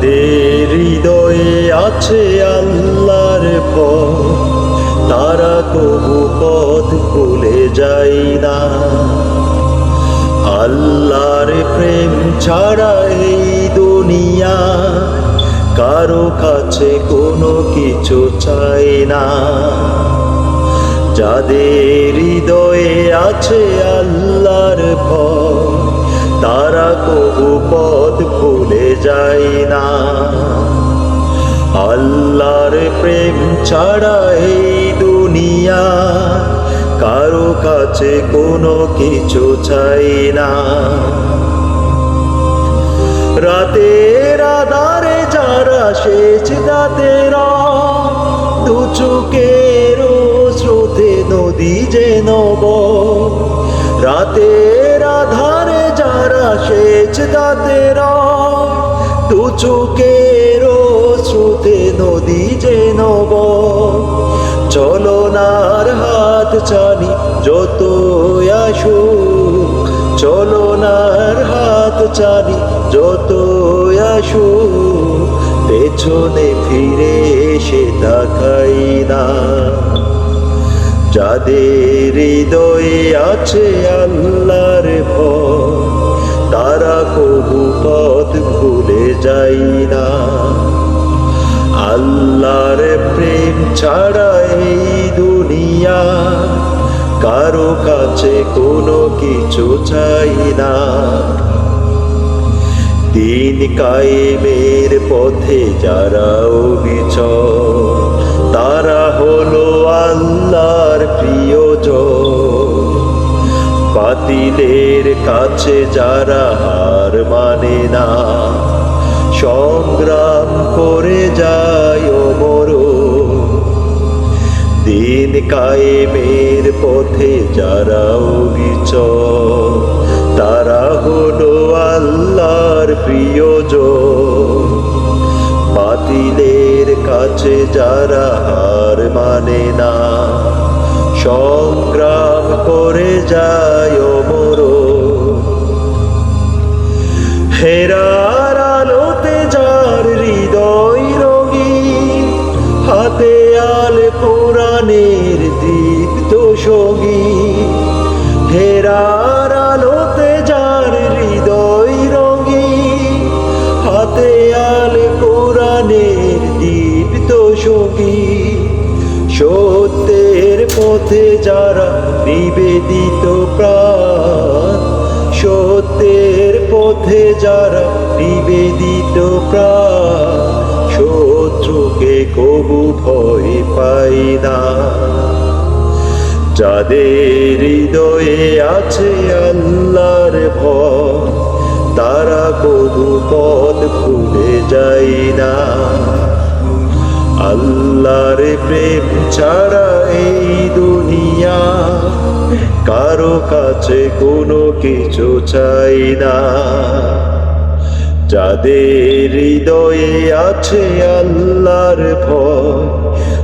যাদের হৃদয়ে আছে আল্লাহর পথ। তারা কবু পথ ভুলে যায় না। আল্লাহর প্রেম ছাড়া এই দুনিয়া কারও কাছে কোনো কিছু চাই না। যাদের হৃদয়ে আছে আল্লাহর ভয় তারা কবু পথ যায় না। আল্লাহর প্রেম ছাড়া এই দুনিয়া কারও কাছে কোনো কিছু চাই না। রাতের আধারে যারা সেচ দাতের দু চোখের স্রোতে নদী যে নব। রাতের আধারে যারা সেচ দাতের দু চোখের স্রোতে নদী যে নব। চলনার হাত চানি যত আসুক। চলনার হাত চানি যত আসুক। পেছনে ফিরে এসে তাকাই না। যাদের হৃদয়ে আছে আল্লাহর ভয় তারা পথ ভুলে যাই না। আল্লাহর প্রেম ছাড়া এই দুনিয়া কারও কাছে কোনো কিছু চাই না। দিন কায়েমের পথে যারা অবিচল, তারা হলো আল্লাহর প্রিয়জন। বাতিলের কাছে যারা হার মানে না। সংগ্রাম করে যায় মর। দিন কায়েমের পথে যারা অবিচল তারা হলো আল্লাহর প্রিয়জন। বাতিলের কাছে যারা হার মানে না। সংগ্রাম করে যায় সঙ্গী। হেরার আলোতে যার হৃদয় রঙি হাতে আল কোরআনের দীপ্ত সঙ্গী। সত্যের পথে যারা নিবেদিত প্রাণ, সত্যের পথে যারা নিবেদিত প্রাণ, শত্রুকে কবু ভয় পাই না। যাদের হৃদয়ে আছে আল্লাহর ভয়, তারা কবু পথ ভুলে যায় না। আল্লাহর প্রেম ছাড়া এই দুনিয়া কারও কাছে কোনো কিছু চাই না। যাদের হৃদয়ে আছে আল্লাহর ভয়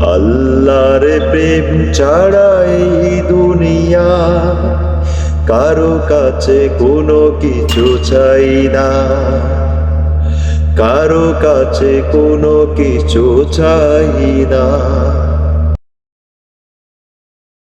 আল্লাহর প্রেম ছাড়াই দুনিয়া। কারও কাছে কোনো কিছু চাই না। কারও কাছে কোনো কিছু চাই না।